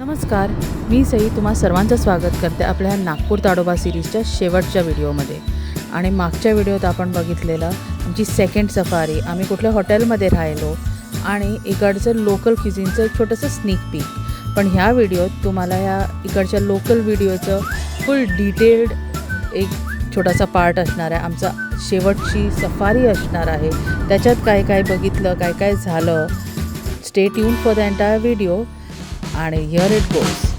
नमस्कार मी सई तुम्हा सर्वांचं स्वागत करते आपल्या नागपूर ताडोबा सिरीजच्या शेवटच्या व्हिडिओमध्ये आणि मागच्या व्हिडिओत आपण बघितलेलं आमची सेकंड सफारी आम्ही कुठल्या हॉटेलमध्ये राहिलो आणि इकडचं लोकल क्युझिनचं एक छोटंसं स्निक पीक पण ह्या व्हिडिओत तुम्हाला ह्या इकडच्या लोकल व्हिडिओचं फुल डिटेल्ड एक छोटासा पार्ट असणार आहे. आमचा शेवटची सफारी असणार आहे. त्याच्यात काय काय बघितलं काय काय झालं stay tune for the entire video आणि here it goes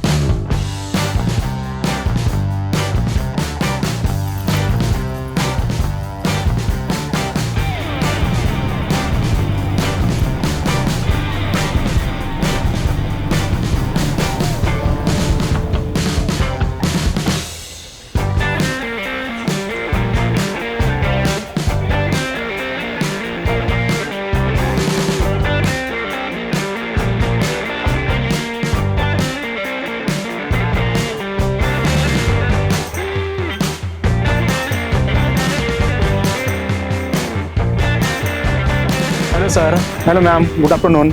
sir. Hello ma'am good afternoon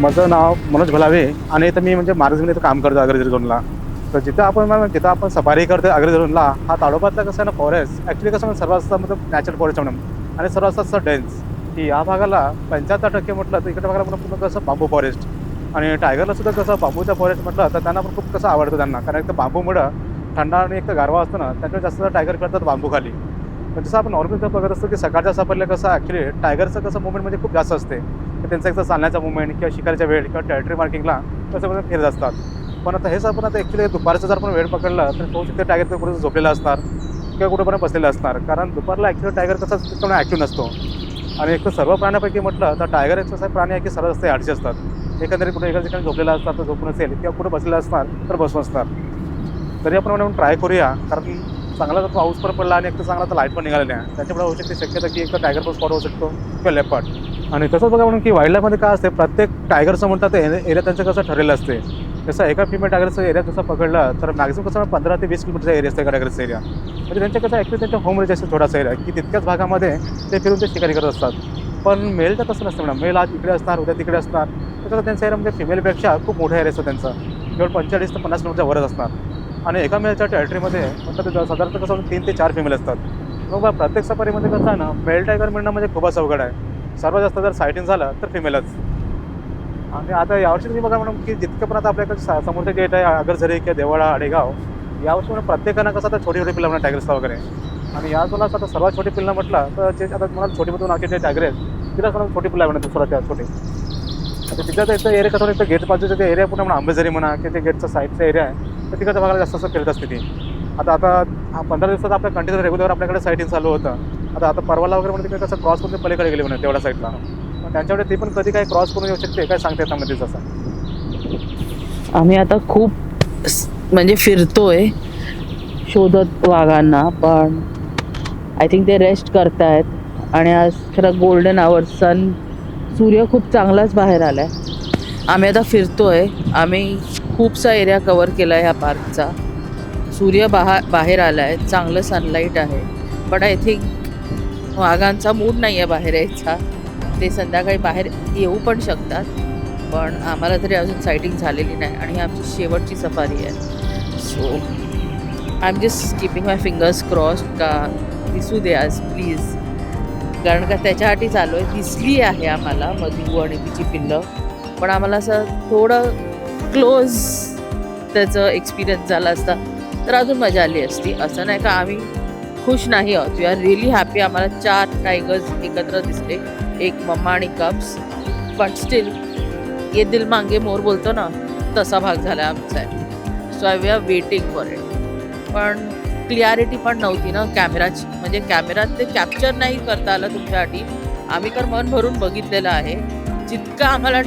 माझं नाव मनोज भलावे आणि इथं मी म्हणजे महाराज इथं काम करतो अग्रजरी झोनला. तर जिथं आपण मॅम तिथं आपण सफारी करतो अग्रजरी झोनला हा ताडोबातला कसं आहे ना फॉरेस्ट ॲक्च्युली कसं म्हणजे सर्वात जास्त मतलब नॅचरल फॉरेस्ट म्हणून. आणि सर्वात जास्त डेन्स की या भागाला पंच्याहत्तर टक्के म्हटलं तर इकडे भागाला म्हणून पूर्ण कसं बांबू फॉरेस्ट आणि टायगरला सुद्धा कसं बांबूचा फॉरेस्ट म्हटलं तर त्यांना पण खूप कसं आवडतं त्यांना. कारण एक तर बांबूमुळं थंडा आणि एक तर गारवा असतो ना त्याच्यावर जास्त टायगर करतात बांबू खाली. म्हणजे जसं आपण नॉर्मल बघत असतो की सकाळच्या सफरला कसं ॲक्च्युली टायगरचं कसं मुवमेंट म्हणजे खूप जास्त असते. तर त्यांचं एकदा चालण्याचा मुवमेंट किंवा शिकारीच्या वेळ किंवा टेरिटरी मार्किंगला कसं म्हणजे फिरत असतात. पण आता हेच आपण आता ॲक्च्युली दुपारचा जर आपण वेळ पकडला तर तो तिथे टायगर तर कुठे झोपलेला असणार किंवा कुठे पण बसलेला असणार. कारण दुपारला ॲक्च्युली टायगर कसं त्याच्यामुळे ॲक्टिव्ह नसतो. आणि एक तर सर्व प्राण्यापैकी म्हटलं तर टायगर एक असा प्राणी आहे की सरळ असते आडचे असतात. एकंदरीत कुठे एका ठिकाणी झोपलेला असतात तर झोपून असेल किंवा कुठे बसलेला असणार तर बसून असणार. तरी आपण म्हणून ट्राय करूया कारण चांगला जर पाऊस पण पडला आणि एक तर चांगला तर लाइट पण निघालेली आहे. त्याच्यामुळे होऊ शकते शक्यता की एक तर टायगर पण स्पॉट होऊ शकतो किंवा लेपर्ड आणि तसंच बघा म्हणून की वाईल्ड लाईफमध्ये काय असते प्रत्येक टायगरचं म्हणतात ते एरिया त्यांचं कसं ठरलेलं असते. जसं एका फिमेल टायगरचं एरिया जसं पकडलं तर मॅक्झिमम कसं पंधरा ते वीस किलोमीटरचा एरिया असते एका टायगरचा एरिया म्हणजे त्यांच्या कसं ॲक्च्युली त्यांच्या होम रेंज असतो थोडासा एरिया की तितक्याच भागामध्ये ते फिरून ते शिकारी करत असतात. पण मेलचं तसं नसतं मॅडम मेल आज इकडे असणार उद्या तिकडे असणार. तर त्यांच्या एरियामध्ये एरिया म्हणजे फिमेलपेक्षा खूप मोठा एरिया असतो त्यांचा. केवळ पंचेचाळीस ते पन्नास किलोमीटरच्या वरच असणार. आणि एका मेलच्या टेरिटरीमध्ये म्हणतात साधारणतः कसं तीन ते चार फिमेल असतात. मग बा प्रत्येक सफारीमध्ये कसं आहे ना मेल टायगर मिळणं म्हणजे खूपच अवघड आहे. सर्वात जास्त जर सायटिंग झालं तर फिमेलच आणि आता यावर्षी तुम्ही बघा म्हणून की जितकं पण आता आपल्याकडे सा- समोरचे गेट आहे आगरझरी किंवा देवाळा आडेगाव यावर्षी म्हणून प्रत्येकानं कसं आता छोटी छोटी पिल्लं म्हणा टायगर्सला वगैरे आणि या तुला आता सर्वात छोटी पिल्लं म्हटलं तर जे आता तुम्हाला छोटी मधून आखी जे टायगर आहेत तिला म्हणून छोटी पिल्ला आहे म्हणा त्या छोटी आता तिथं एक एरिया कसं एक गेट बाजूचं ते एरिया पुन्हा म्हणा आंबेझरी म्हणा की ते गेटचा साईडचा एरिया आहे. तर तिकडचं भागाला जास्त असं फिरत असते ती. आता आता हा पंधरा दिवसात आपल्या कंटिन्यू रेग्युलर आपल्याकडे साईटिंग चालू होतं. आता आता परवाला वगैरे म्हणजे तिकडे कसं क्रॉस करून पलीकडे गेले म्हणून तेवढ्या साईडला मग त्यांच्याकडे ते पण कधी काही क्रॉस करून येऊ शकते काय सांगते येतात मध्ये असं आम्ही आता खूप म्हणजे फिरतोय शोधत वाघांना पण आय थिंक ते रेस्ट करतायत. आणि आज खरं गोल्डन आवर सन सूर्य खूप चांगलाच बाहेर आला आहे आम्ही आता फिरतोय आम्ही खूपसा एरिया कवर केला आहे ह्या पार्कचा. सूर्य बाहा बाहेर आला आहे चांगलं सनलाईट आहे. बट आय थिंक वाघांचा मूड नाही आहे बाहेर यायचा. ते संध्याकाळी बाहेर येऊ पण शकतात. पण आम्हाला तरी अजून सायटिंग झालेली नाही आणि ही आमची शेवटची सफारी आहे. So I am just keeping my fingers cross का दिसू दे आज प्लीज कारण का त्याच्यासाठी चालू आहे. दिसली आहे आम्हाला मधू आणि तिची पिल्लं. पण आम्हाला असं थोडं क्लोज त्याचं एक्सपिरियन्स झाला असता तर अजून मजा आली असती. असं नाही का आम्ही खुश नाही आहोत. वी आर रिअली हॅपी आम्हाला चार टायगर्स एकत्र दिसले. एक मम्मा आणि कप्स बट स्टील ये दिल मांगे मोर बोलतो ना तसा भाग झाला आमचा. आहे so I we are waiting for it पण क्लिअरिटी पण नव्हती ना कॅमेराची म्हणजे कॅमेरात ते कॅप्चर नाही करता आलं तुमच्यासाठी. आम्ही तर मन भरून बघितलेलं आहे. जितकं आम्हाला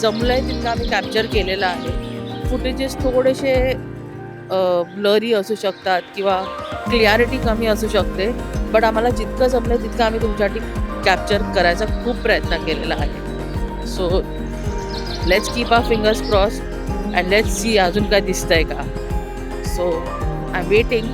जमलं आहे तितकं आम्ही कॅप्चर केलेलं आहे. फुटेजेस थोडेसे ब्लरी असू शकतात किंवा क्लिअरिटी कमी असू शकते. बट आम्हाला जितकं जमलं आहे तितकं आम्ही तुमच्यासाठी कॅप्चर करायचा खूप प्रयत्न केलेला आहे. So let's keep a fingers cross and let's see अजून काय दिसतंय का. सो आय एम वेटिंग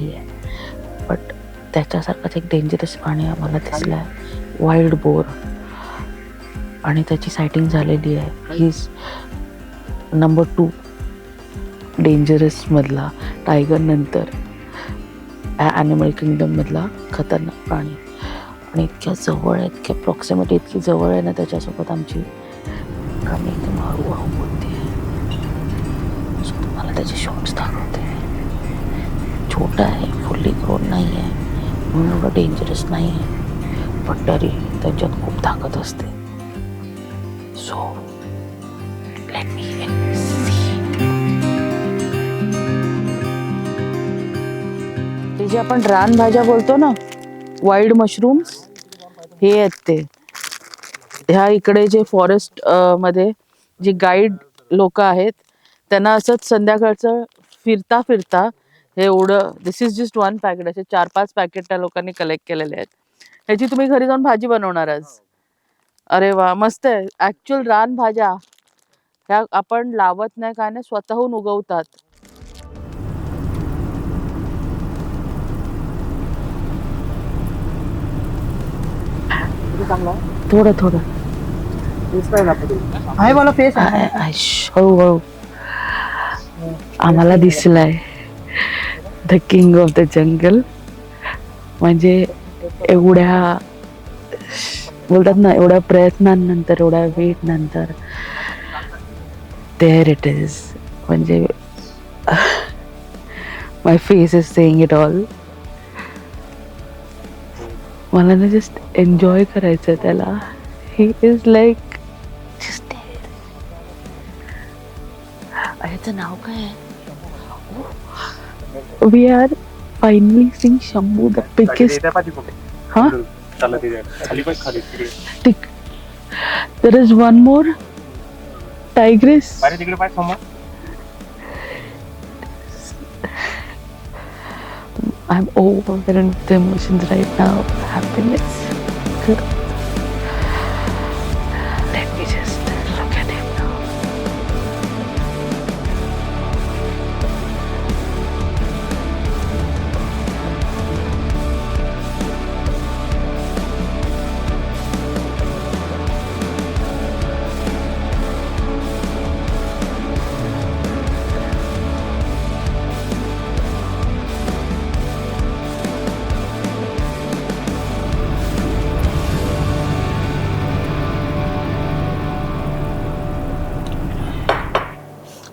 नाही आहे बट त्याच्यासारखंच एक डेंजरस प्राणी आम्हाला दिसला आहे वाईल्ड बोर आणि त्याची सायटिंग झालेली आहे. ही इज नंबर टू डेंजरसमधला टायगर नंतर. ॲनिमल किंगडममधला खतरनाक प्राणी. आणि इतक्या जवळ आहे इतक्या प्रॉक्सिमिटी इतकी जवळ आहे ना त्याच्यासोबत आमची. आम्ही छोटा आहे? फुल्ली ग्रोन नाही आहे. म्हणून एवढं डेंजरस नाही आहे. पण तरी त्यांच्यात खूप ताकद असते. सो लेट मी ते जे आपण रानभाज्या बोलतो ना वाईल्ड मशरूम्स हे आहेत ते. ह्या इकडे जे फॉरेस्टमध्ये जे गाईड लोक आहेत त्यांना असंच संध्याकाळचं फिरता फिरता हे एवढं this is just one packet असे चार पाच पॅकेट त्या लोकांनी कलेक्ट केलेले आहेत. ह्याची तुम्ही घरी जाऊन भाजी बनवणार आज अरे वा मस्त आहे. ऍक्च्युअल रान भाज्या. ह्या आपण लावत नाही काय नाही स्वतःहून उगवतात. थोडं थोडं. आहे मला फेस आय- आय- श- हळूहळू आम्हाला दिसलाय. The king of the jungle. म्हणजे एवढ्या बोलतात ना एवढ्या प्रयत्नांनंतर एवढ्या वेट नंतर देअर इट इज म्हणजे my face is saying it all मला ना जस्ट एन्जॉय करायचं त्याला. ही इज लाईक जस्ट याचं नाव काय आहे? we are finally seeing Shambhu, the biggest. Huh? Tick. There is one more tigress. I'm overwhelmed with emotions right now. Happiness. Good.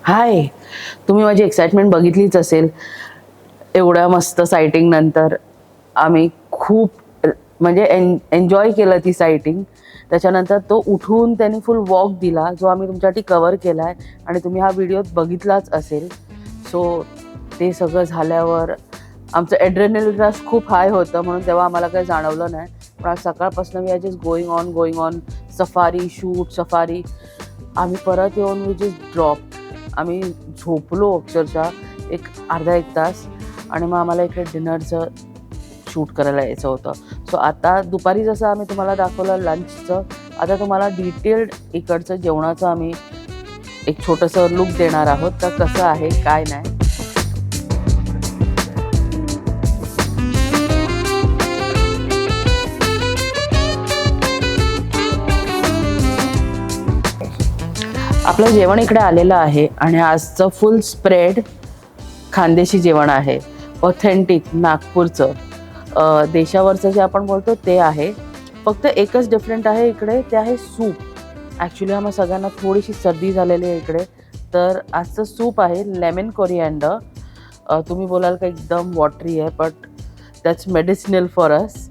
हाय तुम्ही माझी excitement बघितलीच असेल. एवढ्या मस्त सायटिंग नंतर आम्ही खूप म्हणजे एन एन्जॉय केलं ती सायटिंग त्याच्यानंतर तो उठून त्यांनी फुल वॉक दिला जो आम्ही तुमच्यासाठी कवर केला आहे आणि तुम्ही हा व्हिडिओ बघितलाच असेल. सो ते सगळं झाल्यावर आमचं ॲड्रेनल रस खूप हाय होतं म्हणून तेव्हा आम्हाला काही जाणवलं नाही. पण आज सकाळपासून मी are just going on going on safari shoot safari आम्ही परत येऊन वी जस्ट ड्रॉप आम्ही झोपलो अक्षरशः एक अर्धा एक तास आणि मग आम्हाला इकडे डिनरचं शूट करायला यायचं होतं. सो आता दुपारी जसं आम्ही तुम्हाला दाखवलं लंचचं आता तुम्हाला डिटेल्ड इकडचं जेवणाचं आम्ही एक छोटंसं लुक देणार आहोत. तर कसं आहे काय नाही. आपलं जेवण इकडे आलेलं आहे आणि आजचं फुल स्प्रेड खानदेशी जेवण आहे. ऑथेंटिक नागपूरचं. देशावरचं जे आपण बोलतो ते आहे. फक्त एकच डिफरंट आहे इकडे ते आहे सूप ॲक्च्युली आम्हाला सगळ्यांना थोडीशी सर्दी झालेली आहे इकडे. तर आजचं सूप आहे लेमन कोरिअँडर तुम्ही बोलाल का एकदम वॉटरी आहे but that's medicinal for us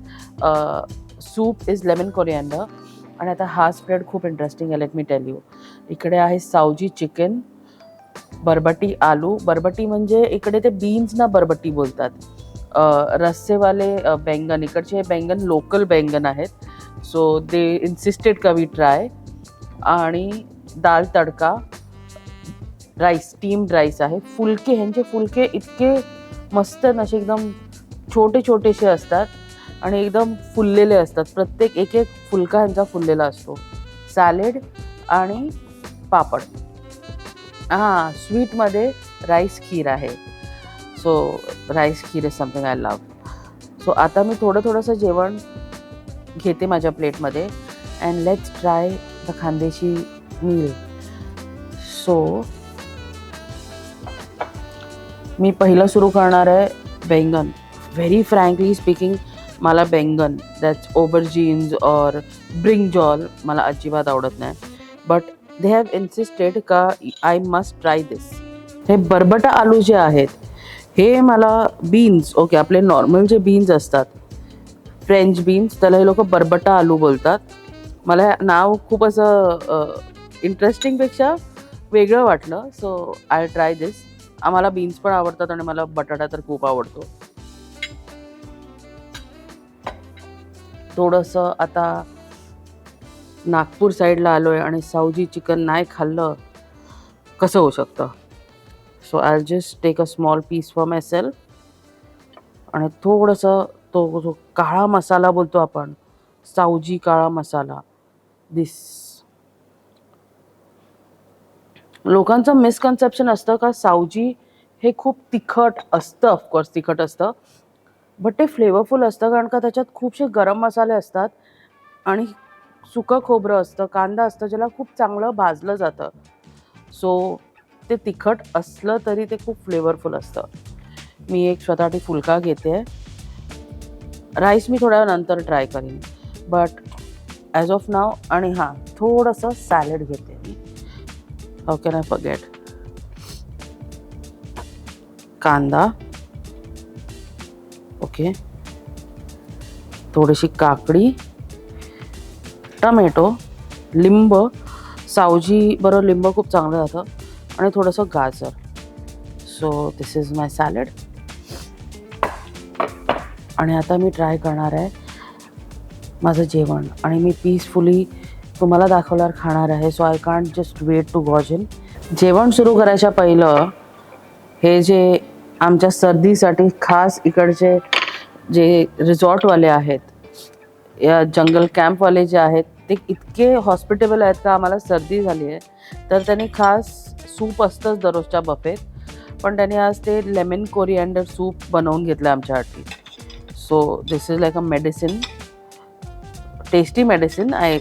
soup is lemon coriander आणि आता हा स्प्रेड खूप इंटरेस्टिंग आहे लेट मी टेल यू इकडे आहे सावजी चिकन बरबटी आलू. बरबटी म्हणजे इकडे ते बीन्सना बरबटी बोलतात. रस्सेवाले बैंगन इकडचे हे बैंगन लोकल बैंगन आहेत. सो दे इन्सिस्टेड कवी ट्राय आणि दाल तडका राईस स्टीम्ड राईस आहे. फुलके ह्यांचे फुलके इतके मस्त असे एकदम छोटे छोटेसे असतात. आणि एकदम फुललेले असतात. प्रत्येक एक एक फुलका ह्यांचा फुललेला असतो. सॅलेड आणि पापड. हां स्वीटमध्ये राईस खीर आहे. So rice kheer is something I love so आता मी थोडं थोडंसं जेवण घेते माझ्या प्लेटमध्ये. And let's try the Khandeshi meal so मी पहिलं सुरू करणार आहे बैंगन व्हेरी फ्रँकली स्पीकिंग मला बेंगन दॅट्स ओबर जीन्स और ब्रिंगजॉल मला अजिबात आवडत नाही. बट दे हॅव इन्सिस्टेड का आय मस्ट ट्राय दिस हे बरबटा आलू जे आहेत हे मला बीन्स ओके आपले नॉर्मल जे बीन्स असतात फ्रेंच बीन्स त्याला हे लोक बरबटा आलू बोलतात. मला नाव खूप असं इंटरेस्टिंगपेक्षा वेगळं वाटलं सो आय ट्राय दिस आम्हाला बीन्स पण आवडतात आणि मला बटाटा तर खूप आवडतो. थोडंसं आता नागपूर साईडला आलो आहे आणि सावजी चिकन नाही खाल्लं कसं होऊ शकतं? So I just take a small piece for myself आणि थोडंसं तो जो काळा मसाला बोलतो आपण. सावजी काळा मसाला. दिस लोकांचं मिसकन्सेप्शन असतं का सावजी हे खूप तिखट असतं ऑफकोर्स तिखट असतं. बट ते फ्लेवरफुल असतं कारण का त्याच्यात खूपसे गरम मसाले असतात आणि सुकं खोबरं असतं कांदा असतं ज्याला खूप चांगलं भाजलं जातं. सो ते तिखट असलं तरी ते खूप फ्लेवरफुल असतं. मी एक स्वतःसाठी फुलका घेते. राईस मी थोड्या नंतर ट्राय करीन. बट ॲज ऑफ नाव आणि हां थोडंसं सॅलड घेते मी. How can I forget kanda. Okay. थोडीशी काकडी टमॅटो लिंब सावजी बरं लिंब खूप चांगलं जातं आणि थोडंसं गाजर. So this is my salad आणि आता मी ट्राय करणार आहे माझं जेवण. आणि मी पीसफुली तुम्हाला दाखवल्यावर खाणार आहे. So I can't just wait to gorge in जेवण सुरू करायच्या पहिलं हे जे आमच्या सर्दीसाठी खास इकडचे जे रिसॉर्टवाले आहेत या जंगल कॅम्पवाले जे आहेत ते इतके हॉस्पिटेबल आहेत का आम्हाला सर्दी झाली आहे. तर त्यांनी खास सूप असतंच दररोजच्या बफेत पण त्यांनी आज ते लेमन कोरिअँडर सूप बनवून घेतलं आमच्यासाठी. So this is like a medicine tasty medicine आहे.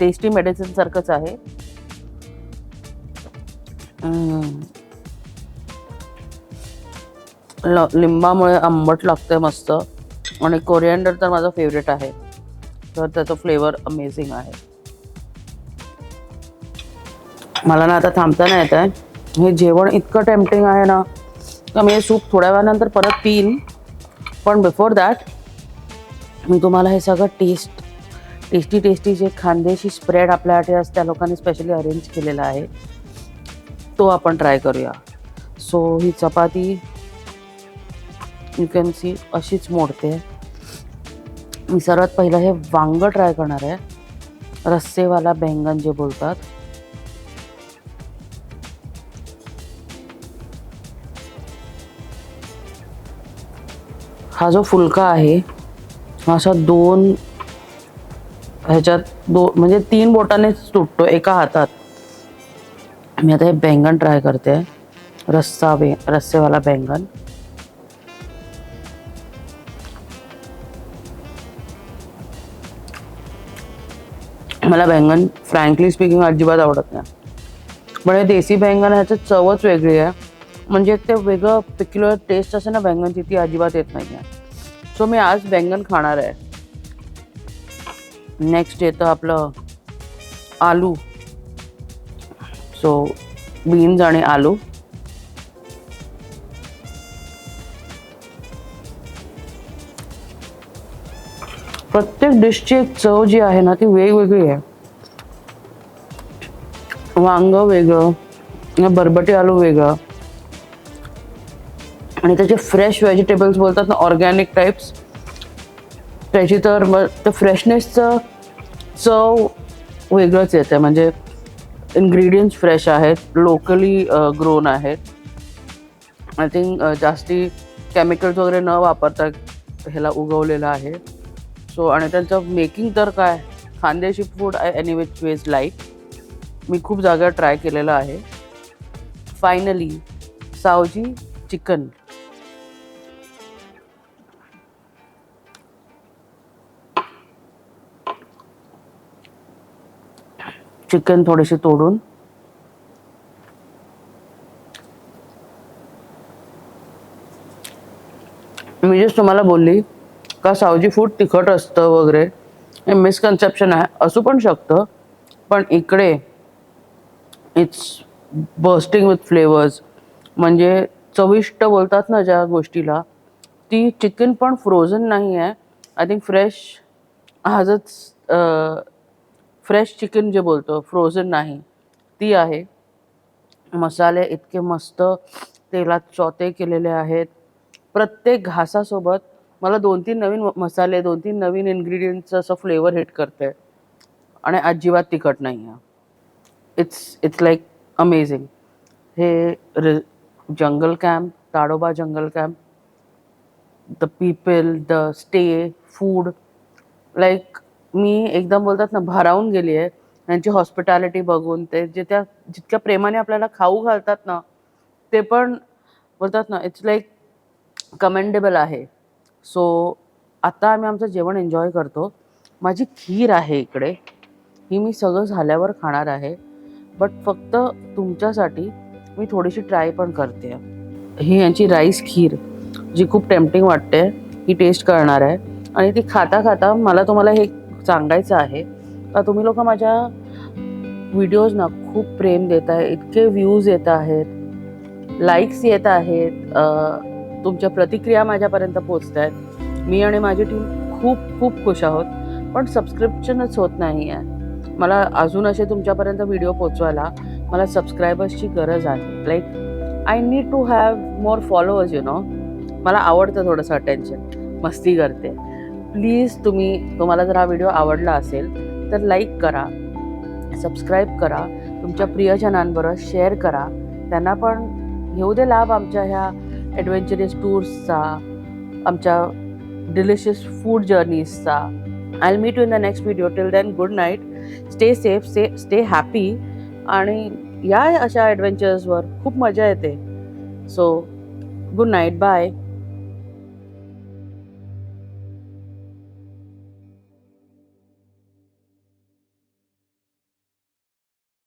टेस्टी मेडिसिनसारखंच आहे. ल लिंबामुळे आंबट लागतंय मस्त. आणि कोरिअँडर तर माझं फेवरेट आहे. तर त्याचं फ्लेवर अमेझिंग आहे. मला ना आता थांबता नाही येत आहे. हे जेवण इतकं टेम्पटिंग आहे ना. का मी हे सूप थोड्या वेळानंतर परत पिईन. पण बिफोर दॅट मी तुम्हाला हे सगळं टेस्ट टेस्टी टेस्टी जे खानदेशी स्प्रेड आपल्यासाठी आज त्या लोकांनी स्पेशली अरेंज केलेला आहे तो आपण ट्राय करूया. सो ही चपाती यू कॅन सी अशीच मोडते. मी सर्वात पहिलं हे वांग ट्राय करणार आहे. रस्सेवाला बैंगन जे बोलतात. हा जो फुलका आहे हा असा दोन ह्याच्यात दो म्हणजे तीन बोटानेच तुटतो एका हातात. मी आता हे बैंगन ट्राय करते. रस्सा बे रस्सेवाला बैंगन. मला बैंगन फ्रँकली स्पीकिंग अजिबात आवडत नाही. पण हे देसी बैंगन ह्याचं चवच वेगळी आहे. म्हणजे एक ते वेगळं पिक्युलर टेस्ट असे ना बैंगनची ती अजिबात येत नाही आहे सो मी आज बैंगन खाणार आहे. नेक्स्ट येतं आपलं आलू. सो बीन्स आणि आलू. प्रत्येक डिशची एक चव जी आहे ना ती वेगवेगळी आहे. वांग वेगळं बरबटी आलू वेगळं. आणि त्याचे फ्रेश व्हेजिटेबल्स बोलतात ना ऑर्गॅनिक टाईप्स त्याची तर मग त्या फ्रेशनेसचं चव वेगळंच येते म्हणजे इन्ग्रेडियंट्स फ्रेश आहेत लोकली ग्रोन आहेत. आय थिंक जास्ती केमिकल्स वगैरे न वापरता ह्याला उगवलेलं आहे. सो आणि त्यांचं मेकिंग तर काय? Khandeshi food I any which ways like मी खूप जागा ट्राय केलेलं आहे. फायनली सावजी चिकन चिकन थोडेसे तोडून. मी जस्ट तुम्हाला बोलली का सावजी फूड तिखट असतं वगैरे? हे मिसकन्सेप्शन आहे. असू पण शकतं. पण इकडे इट्स बर्स्टिंग विथ फ्लेवर्स म्हणजे चविष्ट बोलतात ना ज्या गोष्टीला ती चिकन पण फ्रोझन नाही आहे. आय थिंक फ्रेश आजच फ्रेश चिकन जे बोलतो फ्रोझन नाही. ती आहे. मसाले इतके मस्त तेलात चौते केलेले आहेत. प्रत्येक घासासोबत मला दोन तीन नवीन म- मसाले दोन तीन नवीन इन्ग्रेडियंटचं असं फ्लेवर हिट करते आणि अजिबात तिखट नाही आहे इट्स इट्स लाईक अमेझिंग हे रि jungle camp Tadoba jungle camp the people the stay food like मी एकदम बोलतात ना भारावून गेली आहे त्यांची हॉस्पिटॅलिटी बघून ते जे त्या जितक्या प्रेमाने आपल्याला खाऊ घालतात ना ते पण बोलतात ना इट्स लाईक कमेंडेबल आहे. सो आता आम्ही आमचं जेवण एन्जॉय करतो. माझी खीर आहे इकडे. ही मी सगळं झाल्यावर खाणार आहे. बट फक्त तुमच्यासाठी मी थोडीशी ट्राय पण करते. ही यांची राईस खीर जी खूप टेम्पटिंग वाटते. ही टेस्ट करणार आहे. आणि ती खाता खाता मला तुम्हाला हे सांगायचं आहे. का तुम्ही लोक माझ्या व्हिडिओजना खूप प्रेम देत आहे. इतके व्ह्यूज येत आहेत. लाईक्स येत आहेत. तुमच्या प्रतिक्रिया माझ्यापर्यंत पोचत आहेत मी आणि माझी टीम खूप खूप खुश आहोत. पण सबस्क्रिप्शनच होत नाही आहे. मला अजून असे तुमच्यापर्यंत व्हिडिओ पोचवायला मला सबस्क्रायबर्सची गरज आहे. Like I need to have more followers you know मला आवडतं थोडंसं अटेन्शन मस्ती करते. प्लीज तुम्ही तुम्हाला जर हा व्हिडिओ आवडला असेल तर लाईक करा. सबस्क्राईब करा. तुमच्या प्रियजनांबरोबर शेअर करा. त्यांना पण घेऊ दे लाभ आमच्या ह्या ॲडव्हेंचरस टूर्सचा आमच्या delicious food जर्नीजचा I meet you in the next video till then good night stay safe say stay happy आणि या अशा ॲडव्हेंचर्सवर खूप मजा येते. So good night bye